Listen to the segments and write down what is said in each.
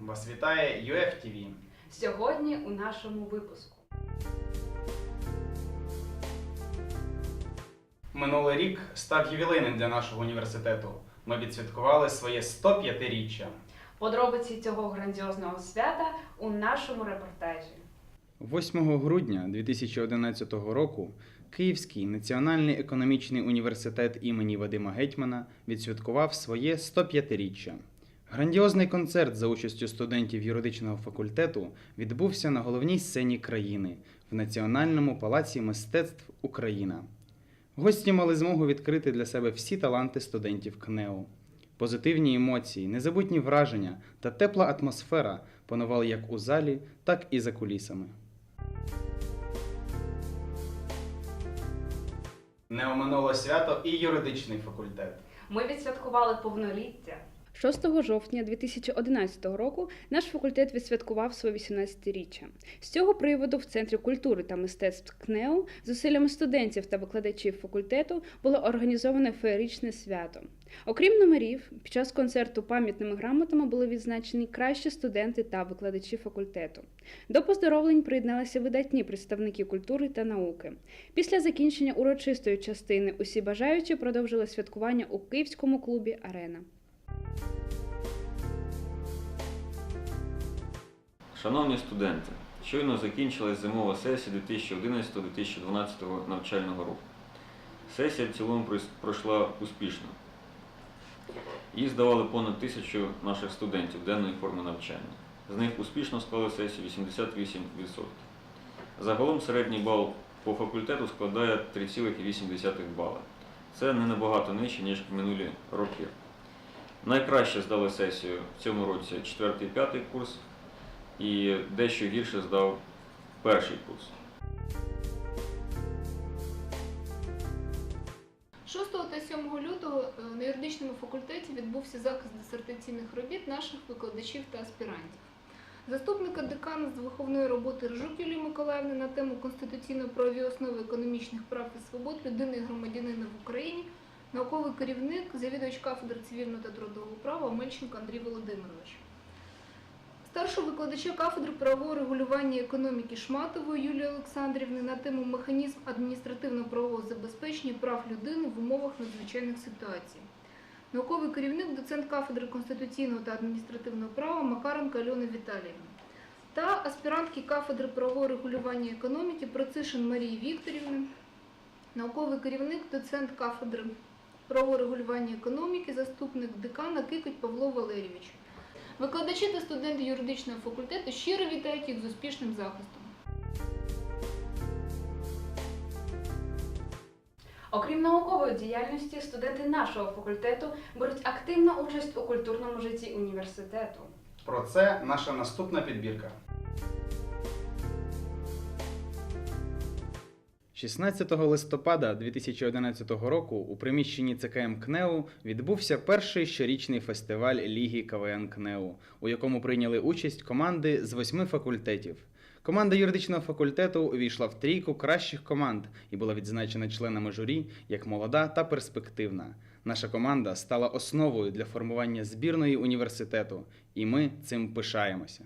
Вас вітає UFTV. Сьогодні у нашому випуску. Минулий рік став ювілейним для нашого університету. Ми відсвяткували своє 105-річчя. Подробиці цього грандіозного свята у нашому репортажі. 8 грудня 2011 року Київський національний економічний університет імені Вадима Гетьмана відсвяткував своє 105-річчя. Грандіозний концерт за участю студентів юридичного факультету відбувся на головній сцені країни в Національному палаці мистецтв Україна. Гості мали змогу відкрити для себе всі таланти студентів КНЕУ. Позитивні емоції, незабутні враження та тепла атмосфера панували як у залі, так і за кулісами. Не оминуло свято і юридичний факультет. Ми відсвяткували повноліття. 6 жовтня 2011 року наш факультет відсвяткував своє 18-річчя. З цього приводу в Центрі культури та мистецтв КНЕУ зусиллями студентів та викладачів факультету було організоване феєричне свято. Окрім номерів, під час концерту пам'ятними грамотами були відзначені кращі студенти та викладачі факультету. До поздоровлень приєдналися видатні представники культури та науки. Після закінчення урочистої частини усі бажаючі продовжили святкування у київському клубі Арена. Шановні студенти, щойно закінчилась зимова сесія 2011-2012 навчального року. Сесія в цілому пройшла успішно. Її здавали понад тисячу наших студентів денної форми навчання. З них успішно склали сесію 88%. Загалом середній бал по факультету складає 3,8 бала. Це не набагато нижче, ніж в минулі роки. Найкраще здали сесію в цьому році 4-5 курс і дещо гірше здав перший курс. 6 та 7 лютого е, на юридичному факультеті відбувся захист дисертаційних робіт наших викладачів та аспірантів. Заступника декана з виховної роботи Ржук Юлії Миколаївни на тему конституційно-правові основи економічних прав і свобод людини і громадянина в Україні, науковий керівник, завідувач кафедри цивільного та трудового права Мельченко Андрій Володимирович. Старшого викладача кафедри правового регулювання економіки Шматової Юлії Олександрівни на тему механізм адміністративно-правового забезпечення прав людини в умовах надзвичайних ситуацій. Науковий керівник, доцент кафедри конституційного та адміністративного права Макаренко Альона Віталіївна та аспірантки кафедри правового регулювання економіки Процишин Марії Вікторівни, науковий керівник, доцент кафедри правового регулювання економіки, заступник декана Кикоть Павло Валерійович. Викладачі та студенти юридичного факультету щиро вітають їх з успішним захистом. Окрім наукової діяльності, студенти нашого факультету беруть активну участь у культурному житті університету. Про це наша наступна підбірка. 16 листопада 2011 року у приміщенні ЦКМ КНЕУ відбувся перший щорічний фестиваль Ліги КВН КНЕУ, у якому прийняли участь команди з восьми факультетів. Команда юридичного факультету увійшла в трійку кращих команд і була відзначена членами журі як молода та перспективна. Наша команда стала основою для формування збірної університету, і ми цим пишаємося.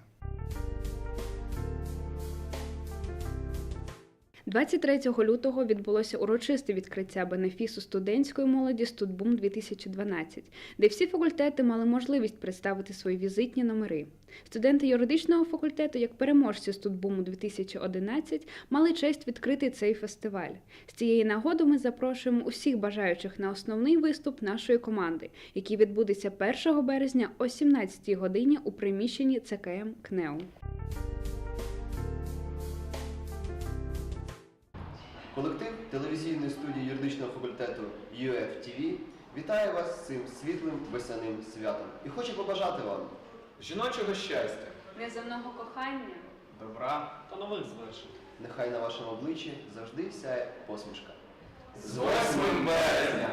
23 лютого відбулося урочисте відкриття бенефісу студентської молоді Студбум 2012, де всі факультети мали можливість представити свої візитні номери. Студенти юридичного факультету, як переможці Студбуму 2011, мали честь відкрити цей фестиваль. З цієї нагоди ми запрошуємо усіх бажаючих на основний виступ нашої команди, який відбудеться 1 березня о 17 годині у приміщенні ЦКМ КНЕУ. Колектив телевізійної студії юридичного факультету UFTV вітає вас з цим світлим весняним святом і хоче побажати вам жіночого щастя Неземного кохання. Добра. та нових звершень. нехай на вашому обличчі завжди сяє посмішка. З 8 березня!